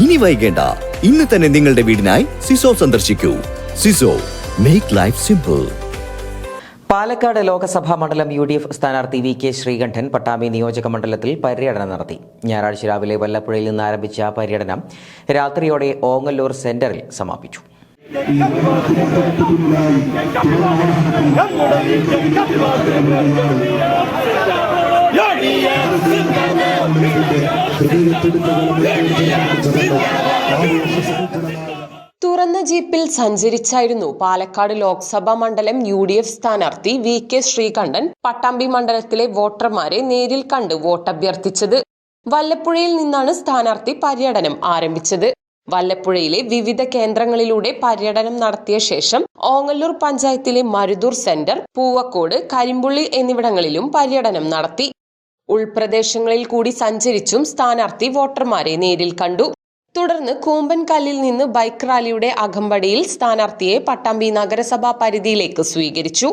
ഇനി വൈകേണ്ട. ഇന്ന് തന്നെ നിങ്ങളുടെ വീടിനായി സിസോ സന്ദർശിക്കൂ. സിസോ make life simple Palakkad Lok Sabha മണ്ഡലം യു ഡി എഫ് സ്ഥാനാർത്ഥി വി കെ ശ്രീകണ്ഠൻ പട്ടാമ്പി നിയോജക മണ്ഡലത്തിൽ പര്യടനം നടത്തി. ഞായറാഴ്ച രാവിലെ വല്ലപ്പുഴയിൽ നിന്ന് ആരംഭിച്ച പര്യടനം രാത്രിയോടെ ഓങ്ങല്ലൂർ സെന്ററിൽ സമാപിച്ചു. തുറന്ന ജീപ്പിൽ സഞ്ചരിച്ചായിരുന്നു പാലക്കാട് ലോക്സഭാ മണ്ഡലം യു ഡി എഫ് സ്ഥാനാർത്ഥി വി കെ ശ്രീകണ്ഠൻ പട്ടാമ്പി മണ്ഡലത്തിലെ വോട്ടർമാരെ നേരിൽ കണ്ട് വോട്ടഭ്യർത്ഥിച്ചത്. വല്ലപ്പുഴയിൽ നിന്നാണ് സ്ഥാനാർത്ഥി പര്യടനം ആരംഭിച്ചത്. വല്ലപ്പുഴയിലെ വിവിധ കേന്ദ്രങ്ങളിലൂടെ പര്യടനം നടത്തിയ ശേഷം ഓങ്ങല്ലൂർ പഞ്ചായത്തിലെ മരുതൂർ സെന്റർ പൂവക്കോട് കരിമ്പുള്ളി എന്നിവിടങ്ങളിലും പര്യടനം നടത്തി. ഉൾപ്രദേശങ്ങളിൽ കൂടി സഞ്ചരിച്ചും സ്ഥാനാർത്ഥി വോട്ടർമാരെ നേരിൽ കണ്ടു. തുടർന്ന് കൂമ്പൻകല്ലിൽ നിന്ന് ബൈക്ക് റാലിയുടെ അകമ്പടിയിൽ സ്ഥാനാർത്ഥിയെ പട്ടാമ്പി നഗരസഭാ പരിധിയിലേക്ക് സ്വീകരിച്ചു.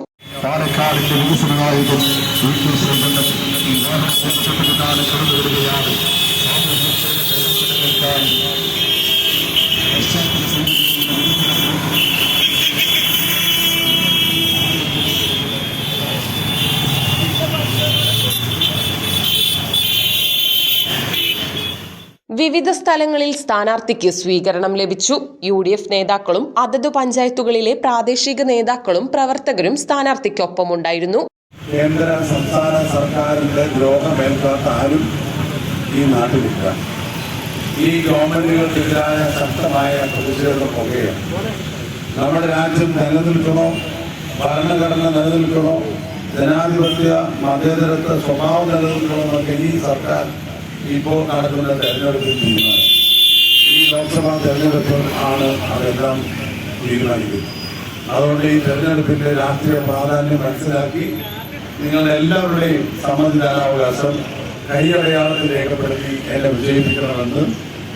വിവിധ സ്ഥലങ്ങളിൽ സ്ഥാനാർത്ഥിക്ക് സ്വീകരണം ലഭിച്ചു. യു ഡി എഫ് നേതാക്കളും അതത് പഞ്ചായത്തുകളിലെ പ്രാദേശിക നേതാക്കളും പ്രവർത്തകരും സ്ഥാനാർത്ഥിക്കൊപ്പമുണ്ടായിരുന്നു. കേന്ദ്ര സംസ്ഥാന സർക്കാരിന്റെ ദ്രോഹമേൽക്കാത്ത ആരും ഈ നാട്ടിലില്ല. ഈ ഗവൺമെന്റുകൾക്കെതിരായ ശക്തമായ പ്രതിഷേധമൊക്കെ നമ്മുടെ രാജ്യം നിലനിൽക്കണോ? ഭരണഘടന നിലനിൽക്കണോ? ജനാധിപത്യ മതേതരത്വ സ്വഭാവം നിലനിൽക്കണോ എന്നൊക്കെ ഈ സർക്കാർ ഇപ്പോൾ നടക്കുന്ന തെരഞ്ഞെടുപ്പിൽ തീരുമാനം ഈ ലോക്സഭാ തെരഞ്ഞെടുപ്പ് ആണ് അതെല്ലാം തീരുമാനിക്കുന്നത്. അതുകൊണ്ട് ഈ തെരഞ്ഞെടുപ്പിന്റെ രാഷ്ട്രീയ പ്രാധാന്യം മനസ്സിലാക്കി നിങ്ങളുടെ എല്ലാവരുടെയും സമ്മതിദാനാവകാശം കൈയടയാളത്തിൽ രേഖപ്പെടുത്തി എന്നെ വിജയിപ്പിക്കണമെന്ന്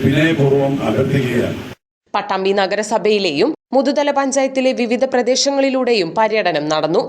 വിനയപൂർവം അഭ്യർത്ഥിക്കുകയാണ്. പട്ടാമ്പി നഗരസഭയിലെയും മുതുതല പഞ്ചായത്തിലെ വിവിധ പ്രദേശങ്ങളിലൂടെയും പര്യടനം നടന്നു.